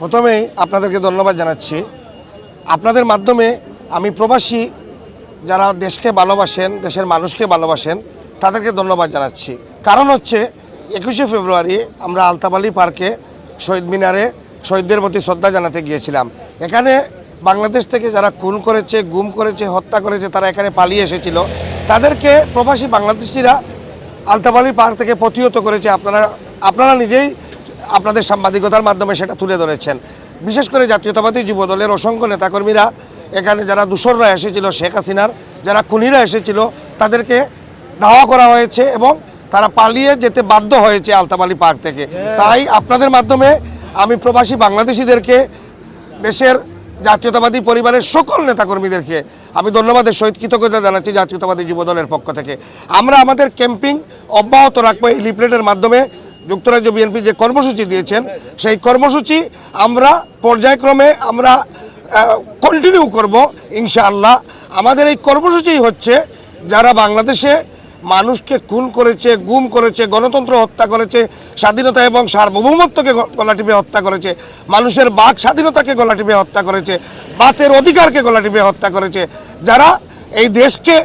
প্রথমেই আপনাদেরকে ধন্যবাদ জানাচ্ছি। আপনাদের মাধ্যমে আমি প্রবাসী যারা দেশকে ভালোবাসেন, দেশের মানুষকে ভালোবাসেন, তাদেরকে ধন্যবাদ জানাচ্ছি। কারণ হচ্ছে, একুশে ফেব্রুয়ারি আমরা আলতাবালি পার্কে শহীদ মিনারে শহীদদের প্রতি শ্রদ্ধা জানাতে গিয়েছিলাম। এখানে বাংলাদেশ থেকে যারা খুন করেছে, গুম করেছে, হত্যা করেছে, তারা এখানে পালিয়ে এসেছিল। তাদেরকে প্রবাসী বাংলাদেশিরা আলতাবালি পার্ক থেকে প্রতিহত করেছে। আপনারা আপনারা নিজেই আপনাদের সাংবাদিকতার মাধ্যমে সেটা তুলে ধরেছেন। বিশেষ করে জাতীয়তাবাদী যুব দলের অসংখ্য নেতাকর্মীরা এখানে যারা দূষররা এসেছিল, শেখ হাসিনার যারা খুনিরা এসেছিল, তাদেরকে ধাওয়া করা হয়েছে এবং তারা পালিয়ে যেতে বাধ্য হয়েছে আলতাবালি পার্ক থেকে। তাই আপনাদের মাধ্যমে আমি প্রবাসী বাংলাদেশিদেরকে, দেশের জাতীয়তাবাদী পরিবারের সকল নেতাকর্মীদেরকে আমি ধন্যবাদের সহিত কৃতজ্ঞতা জানাচ্ছি জাতীয়তাবাদী যুব দলের পক্ষ থেকে। আমরা আমাদের ক্যাম্পিং অব্যাহত রাখব এই লিফলেটের মাধ্যমে। যুক্তরাজ্য বিএনপি যে কর্মসূচি দিয়েছেন, সেই কর্মসূচি আমরা পর্যায়ক্রমে আমরা কন্টিনিউ করব, ইনশাআল্লাহ। আমাদের এই কর্মসূচি হচ্ছে যারা বাংলাদেশে মানুষকে খুন করেছে, গুম করেছে, গণতন্ত্র হত্যা করেছে, স্বাধীনতা এবং সার্বভৌমত্বকে গলা টিপে হত্যা করেছে, মানুষের বাক স্বাধীনতাকে গলা টিপে হত্যা করেছে, বাতের অধিকারকে গলা টিপে হত্যা করেছে, যারা এই দেশকে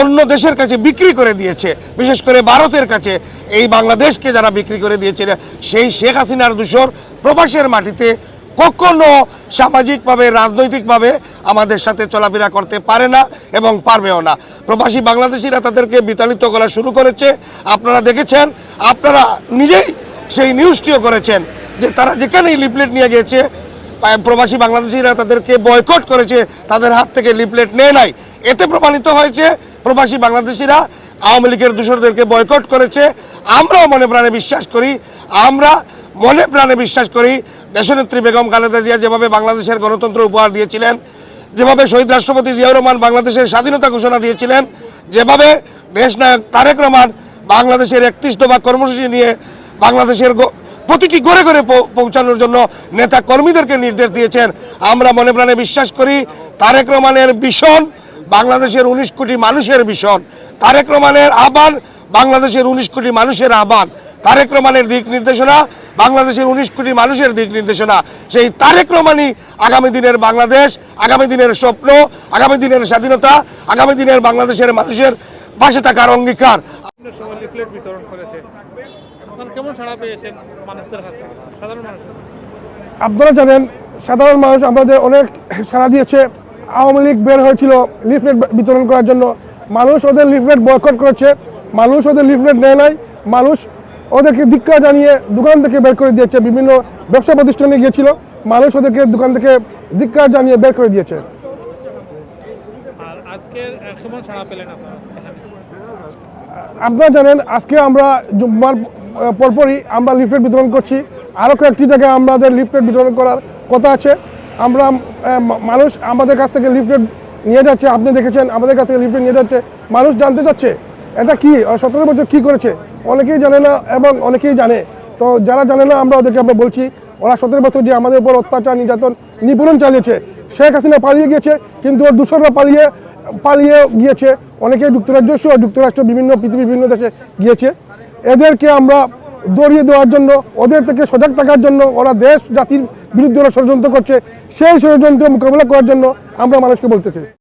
অন্য দেশের কাছে বিক্রি করে দিয়েছে। বিশেষ করে ভারতের কাছে। এই বাংলাদেশকে যারা বিক্রি করে দিয়েছে, সেই শেখ হাসিনার দূষর প্রবাসের মাটিতে কখনো সামাজিকভাবে, রাজনৈতিকভাবে আমাদের সাথে চলাফেরা করতে পারে না এবং পারবেও না। প্রবাসী বাংলাদেশিরা তাদেরকে বিতাড়িত করা শুরু করেছে। আপনারা দেখেছেন, আপনারা নিজেই সেই নিউজটিও করেছেন যে তারা যেখানেই লিফলেট নিয়ে গিয়েছে প্রবাসী বাংলাদেশিরা তাদেরকে বয়কট করেছে, তাদের হাত থেকে লিফলেট নেয় নাই। এতে প্রমাণিত হয়েছে প্রবাসী বাংলাদেশিরা আওয়ামী লীগের দূষরদেরকে বয়কট করেছে। আমরাও মনে প্রাণে বিশ্বাস করি। আমরা মনে প্রাণে বিশ্বাস করি, দেশনেত্রী বেগম খালেদা জিয়া যেভাবে বাংলাদেশের গণতন্ত্র উপহার দিয়েছিলেন, যেভাবে শহীদ রাষ্ট্রপতি জিয়াউর রহমান বাংলাদেশের স্বাধীনতা ঘোষণা দিয়েছিলেন, যেভাবে দেশ নায়ক তারেক রহমান বাংলাদেশের একত্রিশ দফা কর্মসূচি নিয়ে বাংলাদেশের প্রতিটি ঘরে ঘরে পৌঁছানোর জন্য নেতা কর্মীদেরকে নির্দেশ দিয়েছেন। আমরা মনে প্রাণে বিশ্বাস করি, তারেক রহমানের ভীষণ বাংলাদেশের উনিশ কোটি মানুষের ভীষণ তারেক রহমানের আহ্বান বাংলাদেশের উনিশ কোটি মানুষের আহ্বান। তারেক রহমানের দিক নির্দেশনা বাংলাদেশের উনিশ কোটি মানুষের দিক নির্দেশনা। সেই তারেক রহমানই আগামী দিনের বাংলাদেশ আগামী দিনের স্বপ্ন আগামী দিনের স্বাধীনতা আগামী দিনের বাংলাদেশের মানুষের পাশে থাকার অঙ্গীকার। আপনারা জানেন সাধারণ মানুষ আমাদের অনেক সাড়া দিয়েছে। আওয়ামী লীগ বের হয়েছিল লিফলেট বিতরণ করার জন্য। মানুষ ওদের লিফলেট বয়কট করেছে মানুষ ওদের লিফলেট নেয় নাই মানুষ ওদেরকে ধিক্কার জানিয়ে দোকান থেকে বের করে দিয়েছে বিভিন্ন ব্যবসা প্রতিষ্ঠানে গিয়েছিল মানুষ ওদেরকে দোকান থেকে ধিক্কার জানিয়ে বের করে দিয়েছে। আপনারা জানেন আজকে আমরা জুম্মার পরপরই আমরা লিফলেট বিতরণ করছি। আরও কয়েকটি জায়গায় আমাদের লিফলেট বিতরণ করার কথা আছে। আমরা মানুষ আমাদের কাছ থেকে লিফলেট নিয়ে যাচ্ছে, আপনি দেখেছেন, আমাদের কাছ থেকে লিফলেট নিয়ে যাচ্ছে, মানুষ জানতে চাচ্ছে। এটা কি? সতেরো বছর কি করেছে? অনেকেই জানে না এবং অনেকেই জানে। তো যারা জানে না, আমরা ওদেরকে আমরা বলছি, ওরা সতেরো বছর যে আমাদের উপর অত্যাচার, নির্যাতন, নিপীড়ন চালিয়েছে, শেখ হাসিনা পালিয়ে গিয়েছে, কিন্তু ওর দূষণরা পালিয়ে পালিয়ে গিয়েছে। অনেকে যুক্তরাজ্য সহ যুক্তরাষ্ট্র বিভিন্ন, পৃথিবীর বিভিন্ন দেশে গিয়েছে। এদেরকে আমরা দড়িয়ে দেওয়ার জন্য, ওদের থেকে সজাগ থাকার জন্য, ওরা দেশ, জাতির বিরুদ্ধে ওরা ষড়যন্ত্র করছে, সেই ষড়যন্ত্র মোকাবিলা করার জন্য আমরা মানুষকে বলতেছি।